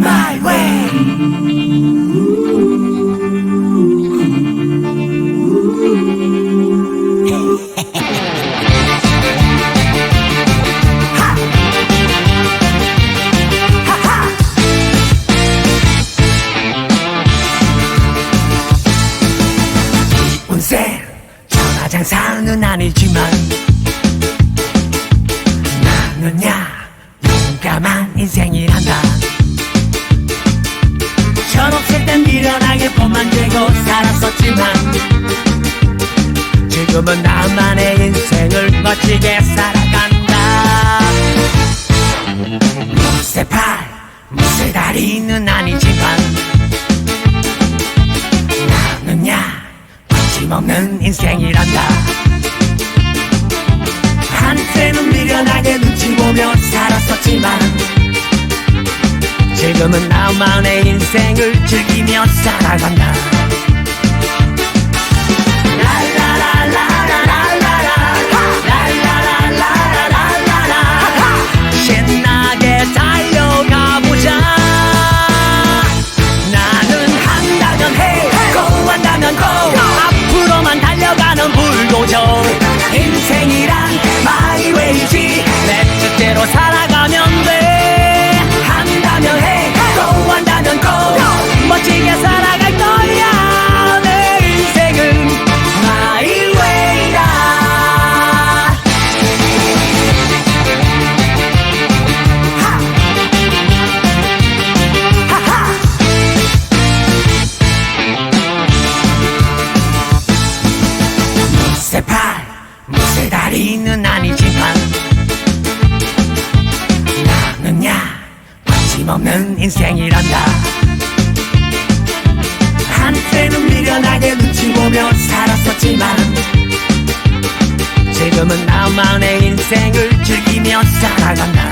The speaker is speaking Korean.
My way. 운세 천하장사는 아니지만 용감한 인생이란다. 철없을 땐 미련하게 폼만 들고 살았었지만 지금은 나만의 인생을 멋지게 살아간다. 무쇠 팔 무쇠 다리는 아니지만 나는야 거침없는 인생이란다 나만의 인생을 즐기며 살아간다 인생이란다. 한때는 미련하게 눈치 보며 살았었지만 지금은 나만의 인생을 즐기며 살아간다.